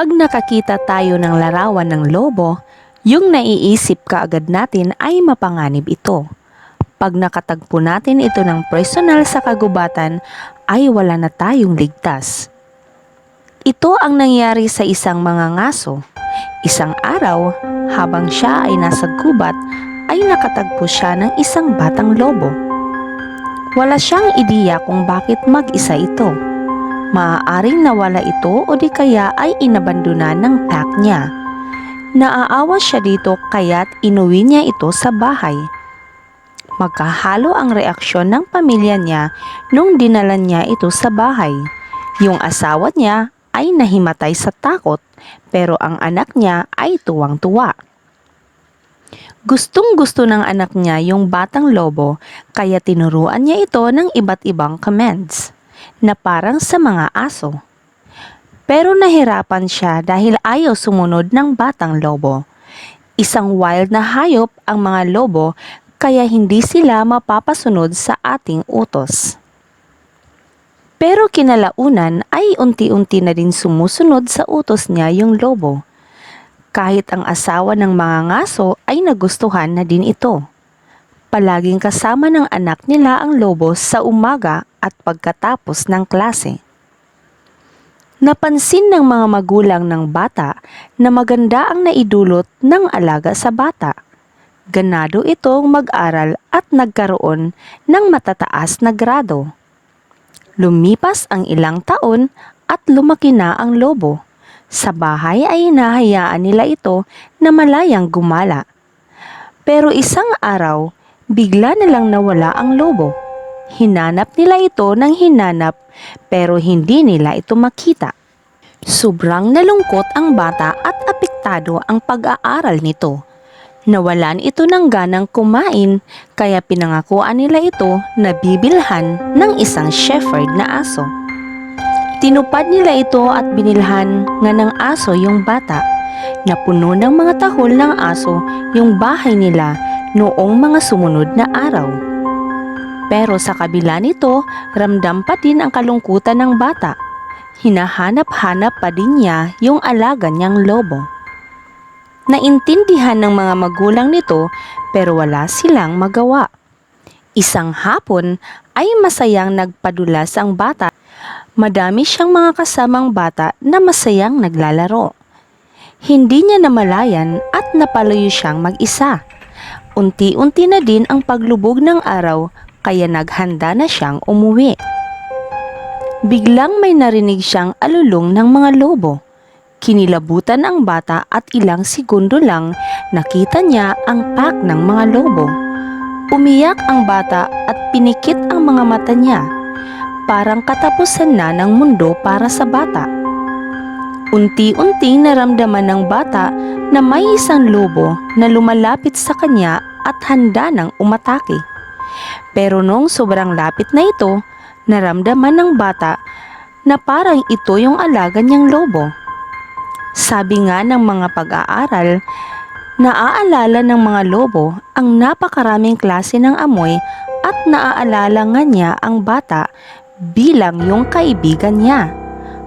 Pag nakakita tayo ng larawan ng lobo, yung naiisip kaagad natin ay mapanganib ito. Pag nakatagpo natin ito ng personal sa kagubatan, ay wala na tayong ligtas. Ito ang nangyari sa isang mga ngaso. Isang araw, habang siya ay nasa gubat, ay nakatagpo siya ng isang batang lobo. Wala siyang ideya kung bakit mag-isa ito. Maaaring nawala ito o di kaya ay inabandonan ng pack niya. Naaawa siya dito kaya't inuwi niya ito sa bahay. Magkahalo ang reaksyon ng pamilya niya nung dinala niya ito sa bahay. Yung asawa niya ay nahimatay sa takot pero ang anak niya ay tuwang-tuwa. Gustong gusto ng anak niya yung batang lobo kaya tinuruan niya ito ng iba't ibang commands na parang sa mga aso. Pero nahirapan siya dahil ayaw sumunod ng batang lobo. Isang wild na hayop ang mga lobo kaya hindi sila mapapasunod sa ating utos. Pero kinalaunan ay unti-unti na din sumusunod sa utos niya yung lobo. Kahit ang asawa ng mga ngaso ay nagustuhan na din ito. Palaging kasama ng anak nila ang lobo sa umaga at pagkatapos ng klase. Napansin ng mga magulang ng bata na maganda ang naidulot ng alaga sa bata. Ganado itong mag-aral at nagkaroon ng matataas na grado. Lumipas ang ilang taon at lumaki na ang lobo. Sa bahay ay hinahayaan nila ito na malayang gumala. Pero isang araw, bigla na lang nawala ang lobo. Hinanap nila ito ng hinanap pero hindi nila ito makita. Sobrang nalungkot ang bata at apektado ang pag-aaral nito. Nawalan ito ng ganang kumain kaya pinangakuan nila ito na bibilhan ng isang shepherd na aso. Tinupad nila ito at binilhan nga ng aso yung bata. Napuno ng mga tahol ng aso yung bahay nila noong mga sumunod na araw. Pero sa kabila nito, ramdam pa din ang kalungkutan ng bata. Hinahanap-hanap pa din niya yung alaga niyang lobo. Naintindihan ng mga magulang nito pero wala silang magawa. Isang hapon ay masayang nagpadulas ang bata. Madami siyang mga kasamang bata na masayang naglalaro. Hindi niya namalayan at napalayo siyang mag-isa. Unti-unti na din ang paglubog ng araw kaya naghanda na siyang umuwi. Biglang may narinig siyang alulong ng mga lobo. Kinilabutan ang bata at ilang segundo lang nakita niya ang pack ng mga lobo. Umiyak ang bata at pinikit ang mga mata niya. Parang katapusan na ng mundo para sa bata. Unti-unti naramdaman ng bata na may isang lobo na lumalapit sa kanya at handa ng umatake. Pero nung sobrang lapit na ito, naramdaman ng bata na parang ito yung alaga niyang lobo. Sabi nga ng mga pag-aaral, naaalala ng mga lobo ang napakaraming klase ng amoy at naaalala nga niya ang bata bilang yung kaibigan niya.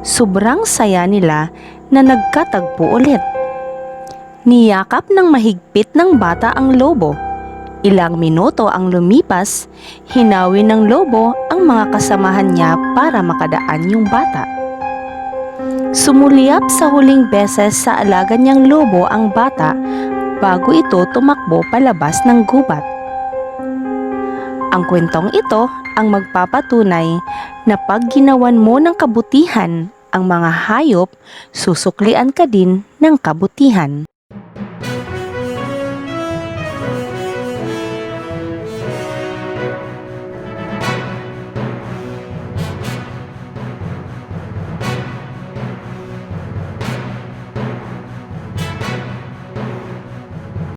Sobrang saya nila na nagkatagpo ulit. Niyakap ng mahigpit ng bata ang lobo. Ilang minuto ang lumipas, hinawi ng lobo ang mga kasamahan niya para makadaan yung bata. Sumuliap sa huling beses sa alaga niyang lobo ang bata bago ito tumakbo palabas ng gubat. Ang kwentong ito ang magpapatunay na pag ginawan mo ng kabutihan ang mga hayop, susuklian ka din ng kabutihan.